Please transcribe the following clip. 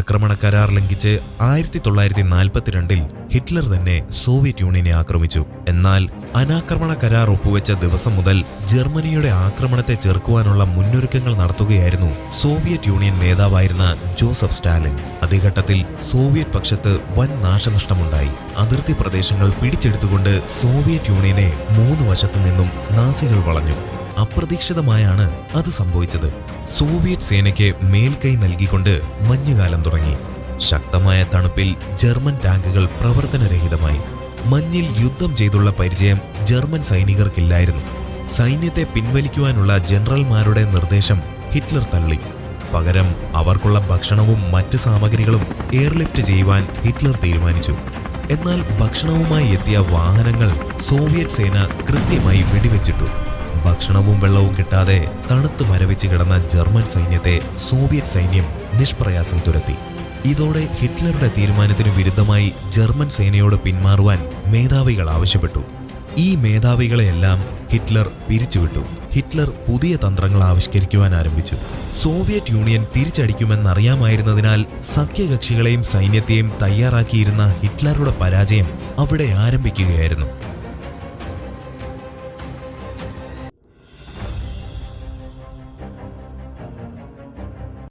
അനാക്രമണ കരാർ ലംഘിച്ച് ആയിരത്തി തൊള്ളായിരത്തി നാൽപ്പത്തിരണ്ടിൽ ഹിറ്റ്ലർ തന്നെ സോവിയറ്റ് യൂണിയനെ ആക്രമിച്ചു. എന്നാൽ അനാക്രമണ കരാർ ഒപ്പുവെച്ച ദിവസം മുതൽ ജർമ്മനിയുടെ ആക്രമണത്തെ ചെറുക്കുവാനുള്ള മുന്നൊരുക്കങ്ങൾ നടത്തുകയായിരുന്നു സോവിയറ്റ് യൂണിയൻ നേതാവായിരുന്ന ജോസഫ് സ്റ്റാലിൻ. അതേഘട്ടത്തിൽ സോവിയറ്റ് പക്ഷത്ത് വൻ നാശനഷ്ടമുണ്ടായി. അതിർത്തി പ്രദേശങ്ങൾ പിടിച്ചെടുത്തുകൊണ്ട് സോവിയറ്റ് യൂണിയനെ മൂന്ന് വശത്തു നിന്നും നാസികൾ വളഞ്ഞു. അപ്രതീക്ഷിതമായാണ് അത് സംഭവിച്ചത്. സോവിയറ്റ് സേനയ്ക്ക് മേൽക്കൈ നൽകിക്കൊണ്ട് മഞ്ഞുകാലം തുടങ്ങി. ശക്തമായ തണുപ്പിൽ ജർമ്മൻ ടാങ്കുകൾ പ്രവർത്തനരഹിതമായി. മഞ്ഞിൽ യുദ്ധം ചെയ്തുള്ള പരിചയം ജർമ്മൻ സൈനികർക്കില്ലായിരുന്നു. സൈന്യത്തെ പിൻവലിക്കുവാനുള്ള ജനറൽമാരുടെ നിർദ്ദേശം ഹിറ്റ്ലർ തള്ളി. പകരം അവർക്കുള്ള ഭക്ഷണവും മറ്റ് സാമഗ്രികളും എയർലിഫ്റ്റ് ചെയ്യുവാൻ ഹിറ്റ്ലർ തീരുമാനിച്ചു. എന്നാൽ ഭക്ഷണവുമായി എത്തിയ വാഹനങ്ങൾ സോവിയറ്റ് സേന കൃത്യമായി വെടിവെച്ചിട്ടു. ഭക്ഷണവും വെള്ളവും കിട്ടാതെ തണുത്ത് മരവിച്ച് കിടന്ന ജർമ്മൻ സൈന്യത്തെ സോവിയറ്റ് സൈന്യം നിഷ്പ്രയാസം തുരത്തി. ഇതോടെ ഹിറ്റ്ലറുടെ തീരുമാനത്തിനു വിരുദ്ധമായി ജർമ്മൻ സേനയോട് പിന്മാറുവാൻ മേധാവികൾ ആവശ്യപ്പെട്ടു. ഈ മേധാവികളെയെല്ലാം ഹിറ്റ്ലർ പിരിച്ചുവിട്ടു. ഹിറ്റ്ലർ പുതിയ തന്ത്രങ്ങൾ ആവിഷ്കരിക്കുവാൻ ആരംഭിച്ചു. സോവിയറ്റ് യൂണിയൻ തിരിച്ചടിക്കുമെന്നറിയാമായിരുന്നതിനാൽ സഖ്യകക്ഷികളെയും സൈന്യത്തെയും തയ്യാറാക്കിയിരുന്ന ഹിറ്റ്ലറുടെ പരാജയം അവിടെ ആരംഭിക്കുകയായിരുന്നു.